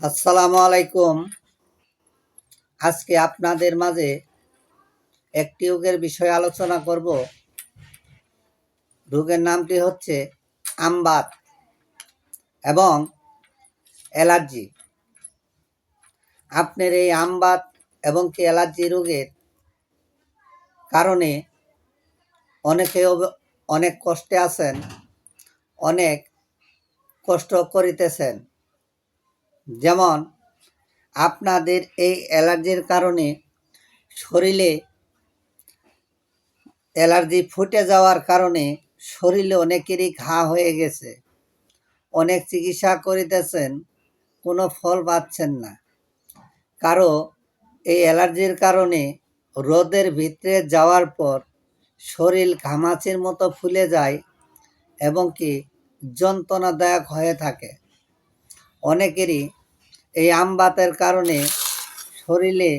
আসসালামু আলাইকুম। আজকে আপনাদের মাঝে একটি রোগের বিষয়ে আলোচনা করব। রোগের নামটি হচ্ছে আমবাত এবং অ্যালার্জি। আপনার এই আমবাত এবং কি অ্যালার্জি রোগের কারণে অনেকে অনেক কষ্টে আছেন, অনেক কষ্ট করিতেছেন। যেমন, আপনাদের এই অ্যালার্জির কারণে শরীরে অ্যালার্জি ফুটে যাওয়ার কারণে শরীরে অনেকেরই ঘা হয়ে গেছে। অনেক চিকিৎসা করিতেছেন, কোনো ফল পাচ্ছেন না। কারও এই অ্যালার্জির কারণে রোদের ভিতরে যাওয়ার পর শরীর ঘামাচির মতো ফুলে যায় এবং কি যন্ত্রণাদায়ক হয়ে থাকে। অনেকেরই এই আমবাতের কারণে শরীরে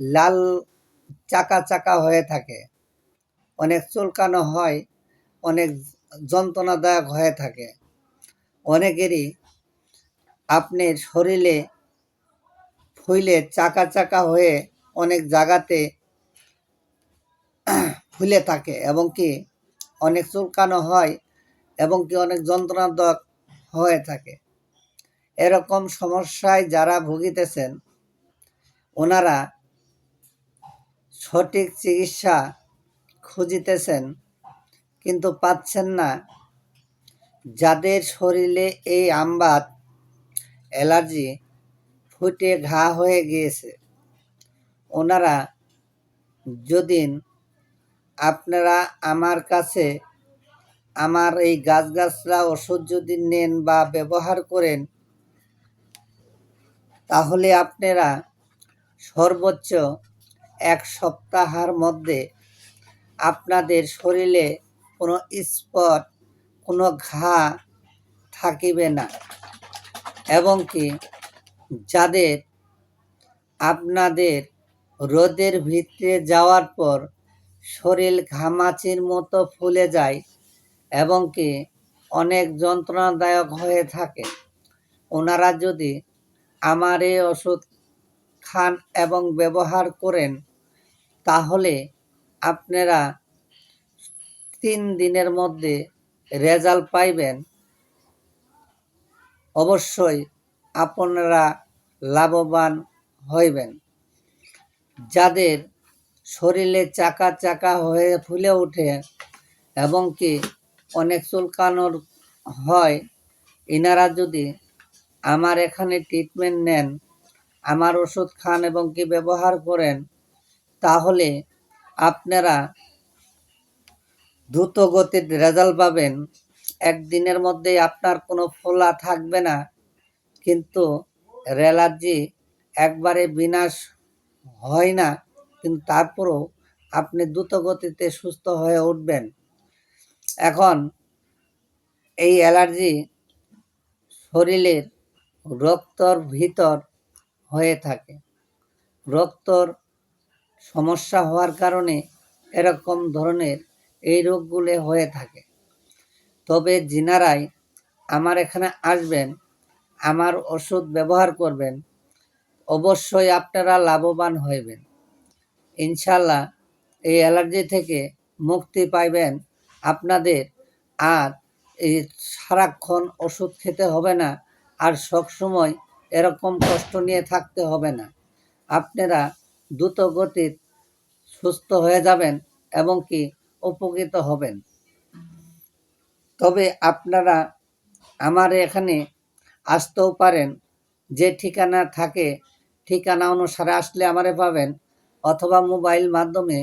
লাল চাকা চাকা হয়ে থাকে। অনেক চুলকানো হয়, অনেক যন্ত্রণাদায়ক হয়ে থাকে। অনেকেরই আপনার শরীরে ফুলে চাকা চাকা হয়ে অনেক জায়গাতে ফুলে থাকে এবং কি অনেক চুলকানো হয় এবং কি অনেক যন্ত্রণাদায়ক হয়ে থাকে। এরকম সমস্যায় যারা ভুগিতেছেন, ওনারা সঠিক চিকিৎসা খুঁজিতেছেন, কিন্তু পাচ্ছেন না। যাদের শরীরে এই আমবাত, অ্যালার্জি ফুটে ঘা হয়ে গিয়েছে, ওনারা যদি আপনারা আমার কাছে আমার এই গাছগাছরা ওষুধ যদি নেন বা ব্যবহার করেন তাহলে আপনারা সর্বোচ্চ এক সপ্তাহের মধ্যে আপনাদের শরীরে কোনো স্পট কোনো ঘা থাকিবে না। এবং কি যাদের আপনাদের রোদের ভিতরে যাওয়ার পর শরীর ঘামাচির মতো ফুলে যায় এবং কি অনেক যন্ত্রণাদায়ক হয়ে থাকে, ওনারা যদি আমার এই ওষুধ খান এবং ব্যবহার করেন, তাহলে আপনারা তিন দিনের মধ্যে রেজাল্ট পাইবেন। অবশ্যই আপনারা লাভবান হইবেন। যাদের শরীরে চাকা চাকা হয়ে ফুলে ওঠে এবং কি অনেক চুলকানোর হয় এনারা যদি আমার এখানে ট্রিটমেন্ট নেন, আমার ওষুধ খান এবং কি ব্যবহার করেন, তাহলে আপনারা দ্রুত গতির রেজাল্ট পাবেন। একদিনের মধ্যেই আপনার কোনো ফোলা থাকবে না, কিন্তু অ্যালার্জি একবারে বিনাশ হয় না, কিন্তু তারপরেও আপনি দ্রুত গতিতে সুস্থ হয়ে উঠবেন। এখন এই অ্যালার্জি শরীরের রক্তর ভিতর হয়ে থাকে। রক্তর সমস্যা হওয়ার কারণে এরকম ধরনের এই রোগগুলো হয়ে থাকে। তবে যিনারাই আমার এখানে আসবেন, আমার ওষুধ ব্যবহার করবেন, অবশ্যই আপনারা লাভবান হইবেন। ইনশাল্লাহ এই অ্যালার্জি থেকে মুক্তি পাইবেন। আপনাদের আর এই সারাক্ষণ ওষুধ খেতে হবে না আর সব সময় এরকম কষ্ট নিয়ে থাকতে হবে না। আপনারা দ্রুত গতির সুস্থ হয়ে যাবেন এবং কি উপকৃত হবেন। তবে আপনারা আমার এখানে আসতেও পারেন, যে ঠিকানা থাকে ঠিকানা অনুসারে আসলে আমারে পাবেন, অথবা মোবাইল মাধ্যমে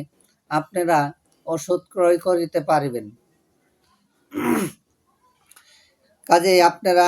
আপনারা ওষুধ ক্রয় করিতে পারবেন। কাজে আপনারা